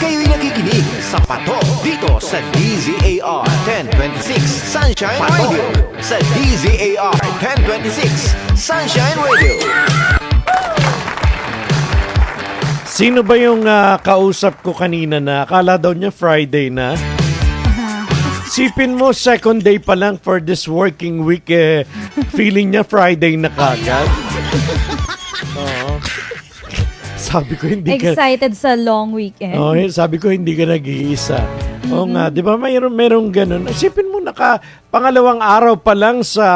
Kayo'y nakikinig sa Patok dito sa DZAR 1026 Sunshine Radio. Sa DZAR 1026 Sunshine Radio. Sino ba yung ah, kausap ko kanina na akala daw niya Friday na? Sipin mo, second day pa lang for this working week, eh, feeling niya Friday na kagad. Sabi ko, hindi ka... Excited sa long weekend. Oh, sabi ko hindi ka nag-iisa. Oo nga, 'di ba? Mayroon merong ganun. Isipin mo naka pangalawang araw pa lang sa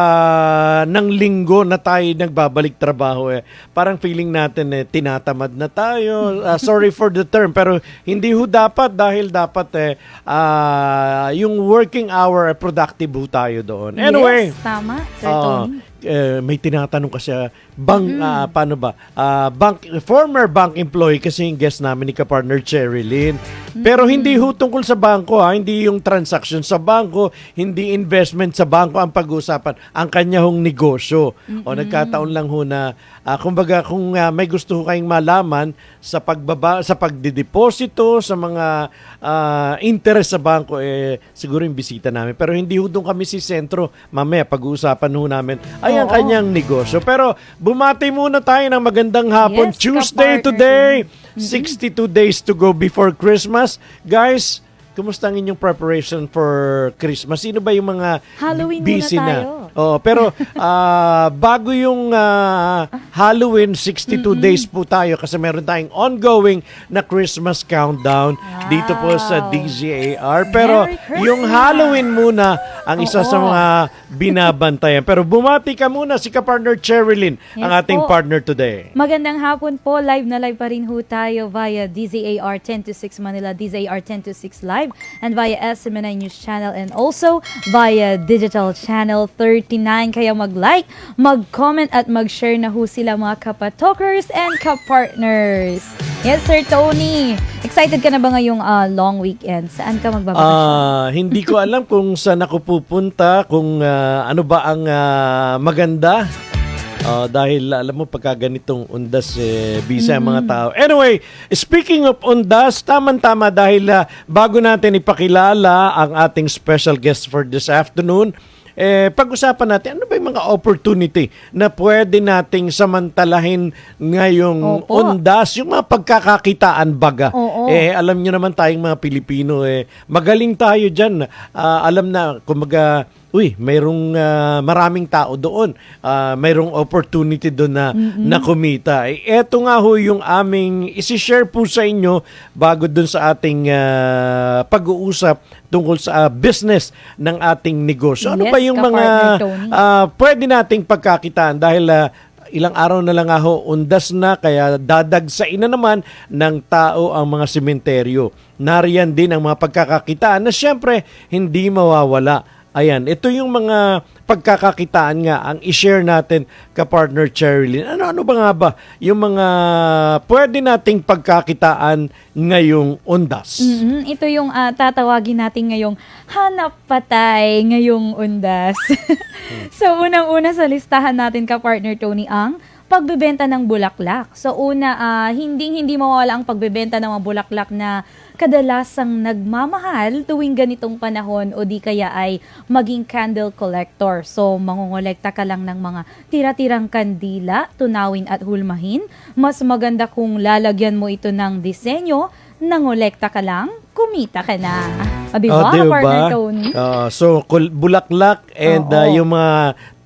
ng linggo na tayo nagbabalik trabaho eh. Parang feeling natin eh tinatamad na tayo. Ah, sorry for the term pero hindi ho dapat dahil dapat eh ah, yung working hour productive ho tayo doon. Anyway, Yes, tama, Sir Tony. Eh, may tinatanong kasi bank ah, paano ba? Ah, bank former bank employee kasi yung guest namin ni ka-partner Cherilyn pero hindi ho tungkol sa bangko ha? Hindi yung transaction sa bangko hindi investment sa bangko ang pag-uusapan. Ang kanya hong negosyo. O nagkataon lang ho na ah, kumbaga kung ah, may gusto ho kayong malaman sa pagbaba sa pagdideposito sa mga ah, interest sa bangko eh siguro yung bisita namin. Pero hindi ho doon kami si sentro. Mamaya pag-uusapan ho namin. Ay ang Oo. kanyang negosyo. Pero bumati muna tayo ng magandang hapon. Yes, Tuesday ka-partner today 62 days to go before Christmas guys Kumusta ang inyong preparation for Christmas? Sino ba yung mga Halloween muna busy na? Oo, pero ah, bago yung ah, Halloween, 62 days po tayo kasi meron tayong ongoing na Christmas countdown dito po sa Wow. DZAR. Pero Merry Christmas! yung Halloween muna ang isa sa Oo. mga binabantayan. Pero bumati ka muna si ka-partner Cherilyn, ang Yes ating po. partner today. Magandang hapon po. Live na live pa rin ho tayo via DZAR 10 to 6 Manila, DZAR 10 to 6 live, and via SMNI News Channel, and also via Digital Channel 39. Kaya mag-like, mag-comment, at mag-share na ho sila mga kapatokers and kapartners. Yes, Sir Tony. Excited ka na ba ngayong ah, long weekend? Saan ka magbabakasyon? Ah, hindi ko alam kung saan ako pupunta, kung ah, ano ba ang ah, maganda. Ah, dahil alam mo pagka ganitong undas eh, bisa ang mga tao. Anyway, speaking of undas, tama-tama dahil ah, bago natin ipakilala ang ating special guest for this afternoon, eh, pag-usapan natin, ano ba yung mga opportunity na pwede nating samantalahin ngayong Opo. undas, yung mga pagkakakitaan baga. Oo. Eh, alam nyo naman tayong mga Pilipino, eh, magaling tayo dyan. Ah, alam na, kumaga, uy, mayroong ah, maraming tao doon. Ah, mayroong opportunity doon na, na kumita. Eh, eto nga ho yung aming isi-share po sa inyo bago doon sa ating ah, pag-uusap tungkol sa ah, business ng ating negosyo. Ano Yes, ba yung mga ah, pwede nating pagkakitaan dahil ah, ilang araw na lang ako undas na kaya dadagsain na naman ng tao ang mga sementeryo. Nariyan din ang mga pagkakakitaan na syempre hindi mawawala. Ayan, ito yung mga pagkakakitaan nga ang i-share natin ka-partner Cherilyn. Ano-ano ba nga ba yung mga pwede nating pagkakitaan ngayong undas? Mhm, Ito yung ah, tatawagin natin ngayong hanap patay ngayong undas. so unang-una sa listahan natin ka partner Tony ang pagbebenta ng bulaklak. So una ah, hindi hindi mawala ang pagbebenta ng mga bulaklak na kadalasang nagmamahal tuwing ganitong panahon o di kaya ay maging candle collector. So mangongolekta ka lang ng mga tira-tirang kandila, tunawin at hulmahin. Mas maganda kung lalagyan mo ito ng disenyo nangolekta ka lang, kumita ka na. Ba, Oh, di ba? partner Tony? Ah, so, bulaklak and Oo. ah, yung mga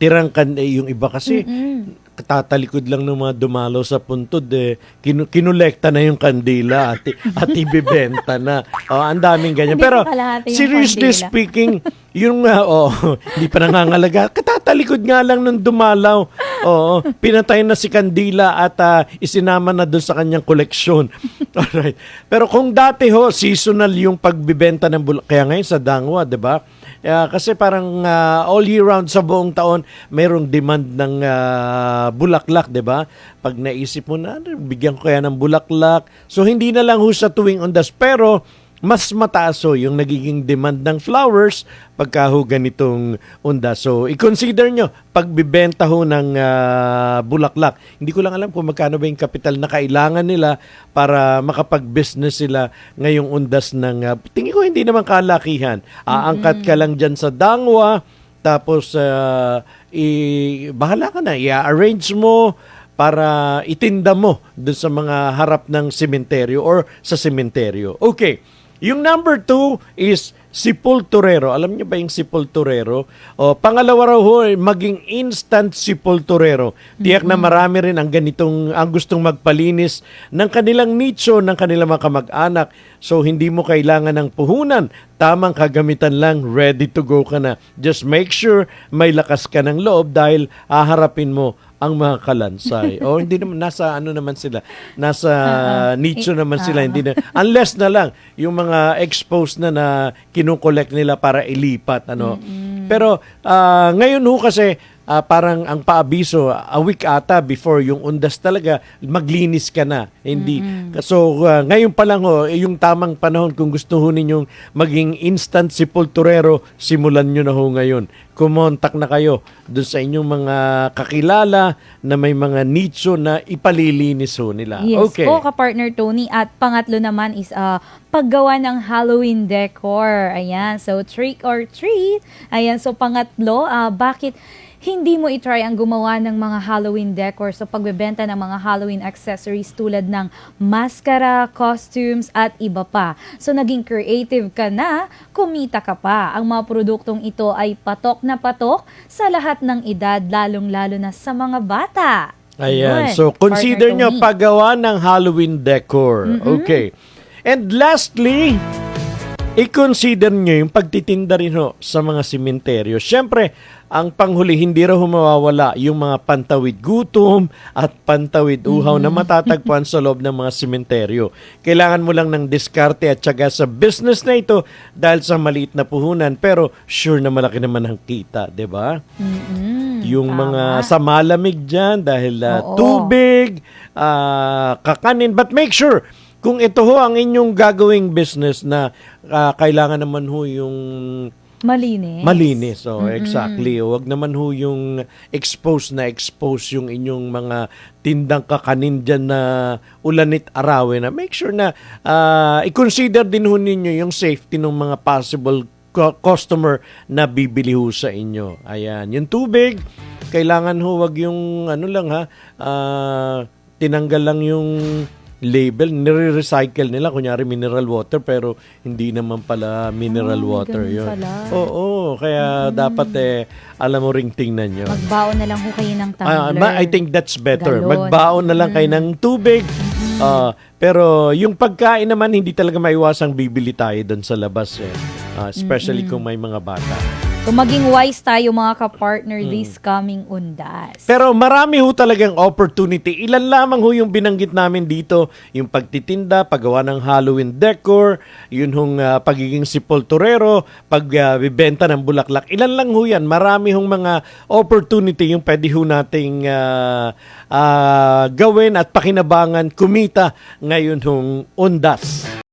tirang kan yung iba kasi Mm-mm. Tatalikod lang ng mga dumalo sa puntod eh kinu- kinolekta na yung kandila at, at ibibenta na. Oh, ang daming ganyan. Hindi Pero seriously speaking, yung nga oh, hindi pa nangangalaga. Katatalikod nga lang nung dumalaw. Oo, pinatay na si Kandila at ah, isinama na doon sa kanyang koleksyon. Alright. Pero kung dati ho, seasonal yung pagbibenta ng bulak. Kaya ngayon sa Dangwa, di ba? Ah, kasi parang ah, all year round sa buong taon, mayroong demand ng ah, bulaklak, di ba? Pag naisip mo na, "Ano, bigyan ko kaya ng bulaklak. So hindi na lang ho sa tuwing undas. Pero mas mataas ho yung nagiging demand ng flowers pagka ho ganitong undas. So, i-consider nyo, pagbibenta ho ng ah, bulaklak. Hindi ko lang alam kung magkano ba yung kapital na kailangan nila para makapag-business sila ngayong undas ng, ah, tingin ko hindi naman kalakihan. Aangkat ka lang dyan sa dangwa, tapos ah, i, bahala ka na, i-arrange mo, para itinda mo doon sa mga harap ng sementeryo or sa sementeryo. Okay. Yung number two is sepulturero. Alam niyo ba yung sepulturero? O, pangalawa raw ho, maging instant sepulturero. Tiyak na marami rin ang ganitong, ang gustong magpalinis ng kanilang nicho, ng kanilang mga kamag-anak. So, hindi mo kailangan ng puhunan. Tamang kagamitan lang, ready to go ka na. Just make sure may lakas ka ng loob dahil haharapin mo ang mga kalansay. o hindi naman nasa ano naman sila, nasa nicho naman sila, hindi na unless na lang yung mga exposed na na kinukolekt nila para ilipat ano. Pero ah, ngayon ho kasi ah, parang ang paabiso a week ata before yung undas talaga maglinis ka na. Hindi. So ah, ngayon pa lang ho eh, yung tamang panahon kung gusto ho ninyong maging instant sepulturero, simulan nyo na ho ngayon kumontak na kayo doon sa inyong mga kakilala na may mga nicho na ipalilinis ho nila. Yes okay. po, ka-partner Tony. At pangatlo naman is ah, paggawa ng Halloween decor. Ayan, so trick or treat. Ayan, so pangatlo, ah, bakit hindi mo itry ang gumawa ng mga Halloween decor so pagbebenta ng mga Halloween accessories tulad ng maskara, costumes at iba pa. So naging creative ka na, kumita ka pa. Ang mga produktong ito ay patok na patok sa lahat ng edad, lalong-lalo na sa mga bata. Ayan. Yun, So, consider nyo paggawa ng Halloween decor. Okay. And lastly, i-consider nyo yung pagtitinda rin ho sa mga simenteryo. Siyempre, ang panghuli, hindi raw humawawala yung mga pantawid gutom at pantawid uhaw na matatagpuan sa loob ng mga simenteryo. Kailangan mo lang ng diskarte at syaga sa business na ito dahil sa maliit na puhunan pero sure na malaki naman ang kita, 'di ba? Mm-mm, yung tama. mga sa malamig dyan dahil ah, Oo. tubig, ah, kakanin. But make sure, kung ito ho ang inyong gagawing business na ah, kailangan naman ho yung Malinis. malinis. So, exactly. Huwag naman ho yung expose na expose yung inyong mga tindang kakanin dyan na ulanit arawin na make sure na ah, i-consider din ho ninyo yung safety ng mga possible cu- customer na bibili ho sa inyo. Ayan. Yung tubig, kailangan ho wag yung ano lang ha, ah, tinanggal lang yung label, nire-recycle nila, kunyari mineral water, pero hindi naman pala mineral Ah, water yun. pala. Oo, kaya dapat eh, alam mo ring tingnan nyo. Magbaon na lang ho kayo ng Ah, tumbler. ma- I think that's better. Galon. Mm. Magbaon na lang kayo ng tubig. Ah, pero yung pagkain naman, hindi talaga maiwasang bibili tayo doon sa labas. Eh. Ah, especially kung may mga bata. So maging wise tayo mga ka-partner Hmm. this coming undas. Pero marami ho talagang opportunity. Ilan lamang ho yung binanggit namin dito, yung pagtitinda, paggawa ng Halloween decor, yun hong ah, pagiging sepulturero, pagbibenta ng bulaklak. Ilan lang ho yan. Marami hong mga opportunity yung pwede ho nating ah, ah, gawin at pakinabangan kumita ngayon hong undas.